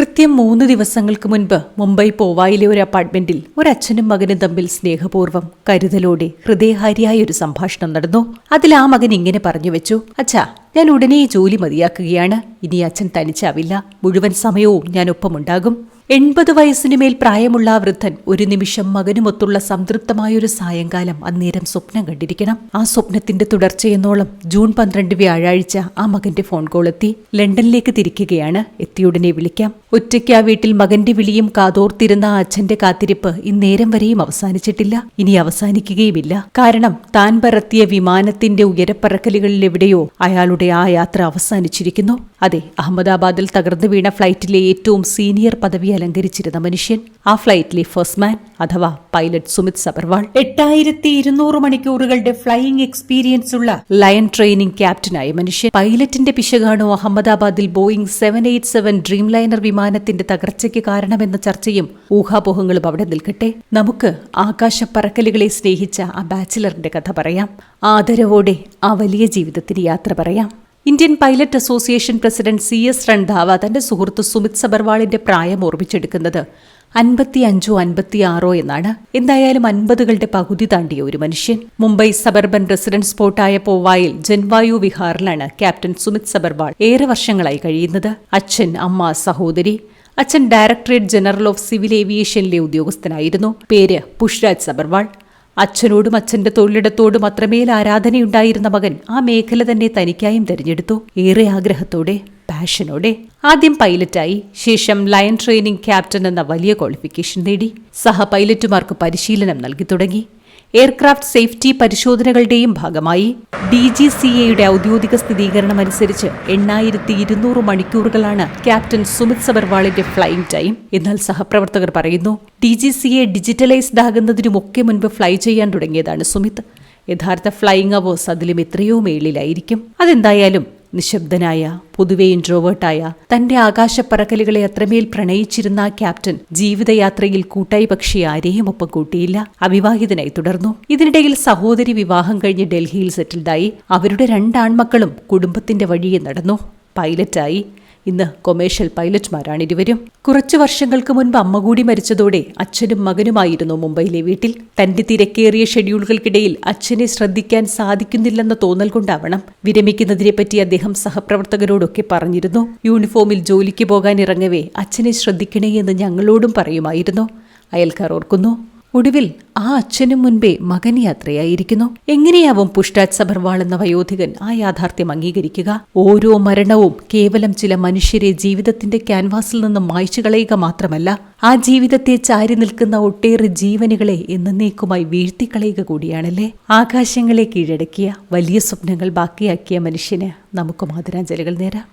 കൃത്യം മൂന്ന് ദിവസങ്ങൾക്ക് മുൻപ് മുംബൈ പോവായിലെ ഒരു അപ്പാർട്ട്മെന്റിൽ ഒരച്ഛനും മകനും തമ്മിൽ സ്നേഹപൂർവം കരുതലോടെ ഹൃദയഹാരിയായ ഒരു സംഭാഷണം നടന്നു. അതിൽ ആ മകൻ ഇങ്ങനെ പറഞ്ഞു വെച്ചു. അച്ഛാ ഞാൻ ഉടനെ ജോലി മതിയാക്കുകയാണ്. ഇനി അച്ഛൻ തനിച്ചാവില്ല. മുഴുവൻ സമയവും ഞാൻ ഒപ്പമുണ്ടാകും. എൺപത് വയസ്സിനുമേൽ പ്രായമുള്ള ആ വൃദ്ധൻ ഒരു നിമിഷം മകനുമൊത്തുള്ള സംതൃപ്തമായൊരു സായങ്കാലം അന്നേരം സ്വപ്നം കണ്ടിരിക്കണം. ആ സ്വപ്നത്തിന്റെ തുടർച്ചയെന്നോളം ജൂൺ പന്ത്രണ്ട് വ്യാഴാഴ്ച ആ മകന്റെ ഫോൺ കോൾ എത്തി. ലണ്ടനിലേക്ക് തിരിക്കുകയാണ്. എത്തിയുടനെ വിളിക്കാം. ഒറ്റയ്ക്ക് ആ വീട്ടിൽ മകന്റെ വിളിയും കാതോർത്തിരുന്ന ആ അച്ഛന്റെ കാത്തിരിപ്പ് ഇന്നേരം വരെയും അവസാനിച്ചിട്ടില്ല. ഇനി അവസാനിക്കുകയുമില്ല. കാരണം താൻ പറത്തിയ വിമാനത്തിന്റെ ഉയരപ്പറക്കലുകളിൽ എവിടെയോ അയാളുടെ ആ യാത്ര അവസാനിച്ചിരിക്കുന്നു. അതെ അഹമ്മദാബാദിൽ തകർന്നു വീണ ഫ്ലൈറ്റിലെ ഏറ്റവും സീനിയർ പദവി അലങ്കരിച്ചിരുന്ന മനുഷ്യൻ ആ ഫ്ലൈറ്റിലെ ഫസ്റ്റ് മാൻ അഥവാ പൈലറ്റ് സുമിത് സബർവാൾ. എട്ടായിരത്തി ഇരുന്നൂറ് മണിക്കൂറുകളുടെ ഫ്ലൈയിങ് എക്സ്പീരിയൻസ് ഉള്ള ലയൺ ട്രെയിനിങ് ക്യാപ്റ്റനായ മനുഷ്യൻ പൈലറ്റിന്റെ പിശകാണോ അഹമ്മദാബാദിൽ Boeing seven eight seven dreamliner വിമാനത്തിന്റെ തകർച്ചയ്ക്ക് കാരണമെന്ന ചർച്ചയും ഊഹാപോഹങ്ങളും അവിടെ നിൽക്കട്ടെ. നമുക്ക് ആകാശപ്പറക്കലുകളെ സ്നേഹിച്ച ആ ബാച്ചിലറിന്റെ കഥ പറയാം. ആദരവോടെ ആ വലിയ ജീവിതത്തിന് യാത്ര പറയാം. Indian pilot association president C S Randhawa തന്റെ സുഹൃത്ത് സുമിത് സബർവാളിന്റെ പ്രായം ഓർമ്മിച്ചെടുക്കുന്നത് അൻപത്തി അഞ്ചോ അൻപത്തിയാറോ എന്നാണ്. എന്തായാലും അൻപതുകളുടെ പകുതി താണ്ടിയ ഒരു മനുഷ്യൻ. മുംബൈ സബർബൻ റെസിഡൻസ് സ്പോട്ടായ പോവായിൽ ജൻവായു വിഹാറിലാണ് ക്യാപ്റ്റൻ സുമിത് സബർവാൾ ഏറെ വർഷങ്ങളായി കഴിയുന്നത്. അച്ഛൻ അമ്മ സഹോദരി. അച്ഛൻ ഡയറക്ടറേറ്റ് ജനറൽ ഓഫ് സിവിൽ ഏവിയേഷനിലെ ഉദ്യോഗസ്ഥനായിരുന്നു. പേര് പുഷ്രാജ് സബർവാൾ. അച്ഛനോടും അച്ഛന്റെ തൊഴിലിടത്തോടും അത്രമേൽ ആരാധനയുണ്ടായിരുന്ന മകൻ ആ മേഖല തന്നെ തനിക്കായും തിരഞ്ഞെടുത്തു. ഏറെ ആഗ്രഹത്തോടെ പാഷനോടെ ആദ്യം പൈലറ്റായി ശേഷം ലയൺ ട്രെയിനിംഗ് ക്യാപ്റ്റൻ എന്ന വലിയ ക്വാളിഫിക്കേഷൻ നേടി. സഹ പൈലറ്റുമാർക്ക് പരിശീലനം നൽകി തുടങ്ങി. എയർക്രാഫ്റ്റ് സേഫ്റ്റി പരിശോധനകളുടെയും ഭാഗമായി ഡി ജി സി എയുടെ ഔദ്യോഗിക സ്ഥിരീകരണം അനുസരിച്ച് എണ്ണായിരത്തി ഇരുന്നൂറ് മണിക്കൂറുകളാണ് ക്യാപ്റ്റൻ സുമിത് സബർവാളിന്റെ ഫ്ലൈയിംഗ് ടൈം. എന്നാൽ സഹപ്രവർത്തകർ പറയുന്നു D G C A digitalised ആകുന്നതിനുമൊക്കെ മുൻപ് ഫ്ലൈ ചെയ്യാൻ തുടങ്ങിയതാണ് സുമിത്. യഥാർത്ഥ ഫ്ലൈയിങ് അവേഴ്സ് അതിലും എത്രയോ മേളിലായിരിക്കും. അതെന്തായാലും നിശബ്ദനായ പൊതുവെ ഇൻട്രോവേർട്ടായ തന്റെ ആകാശപ്പറക്കലുകളെ അത്രമേൽ പ്രണയിച്ചിരുന്ന ക്യാപ്റ്റൻ ജീവിതയാത്രയിൽ കൂട്ടായി പക്ഷി ആരെയും ഒപ്പം കൂട്ടിയില്ല. അവിവാഹിതനായി തുടർന്നു. ഇതിനിടയിൽ സഹോദരി വിവാഹം കഴിഞ്ഞ് ഡൽഹിയിൽ സെറ്റിൽഡായി അവരുടെ രണ്ടാൺമക്കളും കുടുംബത്തിന്റെ വഴിയെ നടന്നു. പൈലറ്റായി ഇന്ന് കൊമേഴ്ഷ്യൽ പൈലറ്റ്മാരാണ് ഇരുവരും. കുറച്ചു വർഷങ്ങൾക്ക് മുൻപ് അമ്മ കൂടി മരിച്ചതോടെ അച്ഛനും മകനുമായിരുന്നു മുംബൈയിലെ വീട്ടിൽ. തന്റെ തിരക്കേറിയ ഷെഡ്യൂളുകൾക്കിടയിൽ അച്ഛനെ ശ്രദ്ധിക്കാൻ സാധിക്കുന്നില്ലെന്ന തോന്നൽ കൊണ്ടാവണം. വിരമിക്കുന്നതിനെപ്പറ്റി അദ്ദേഹം സഹപ്രവർത്തകരോടൊക്കെ പറഞ്ഞിരുന്നു. യൂണിഫോമിൽ ജോലിക്ക് പോകാൻ ഇറങ്ങവേ അച്ഛനെ ശ്രദ്ധിക്കണേ എന്ന് ഞങ്ങളോടും പറയുമായിരുന്നു. അയൽക്കാർ ഓർക്കുന്നു. ഒടുവിൽ ആ അച്ഛനും മുൻപേ മകൻ യാത്രയായിരിക്കുന്നു എങ്ങനെയാവും പുഷ്ടാജ് സബർവാൾ എന്ന വയോധികൻ ആ യാഥാർത്ഥ്യം അംഗീകരിക്കുക? ഓരോ മരണവും കേവലം ചില മനുഷ്യരെ ജീവിതത്തിന്റെ ക്യാൻവാസിൽ നിന്നും മായ്ച്ചു കളയുക മാത്രമല്ല ആ ജീവിതത്തെ ചാരി നിൽക്കുന്ന ഒട്ടേറെ ജീവനുകളെ എന്നേക്കുമായി വീഴ്ത്തിക്കളയുക കൂടിയാണല്ലേ? ആകാശങ്ങളെ കീഴടക്കിയ വലിയ സ്വപ്നങ്ങൾ ബാക്കിയാക്കിയ മനുഷ്യന് നമുക്ക് മാതരാഞ്ജലികൾ നേരാം.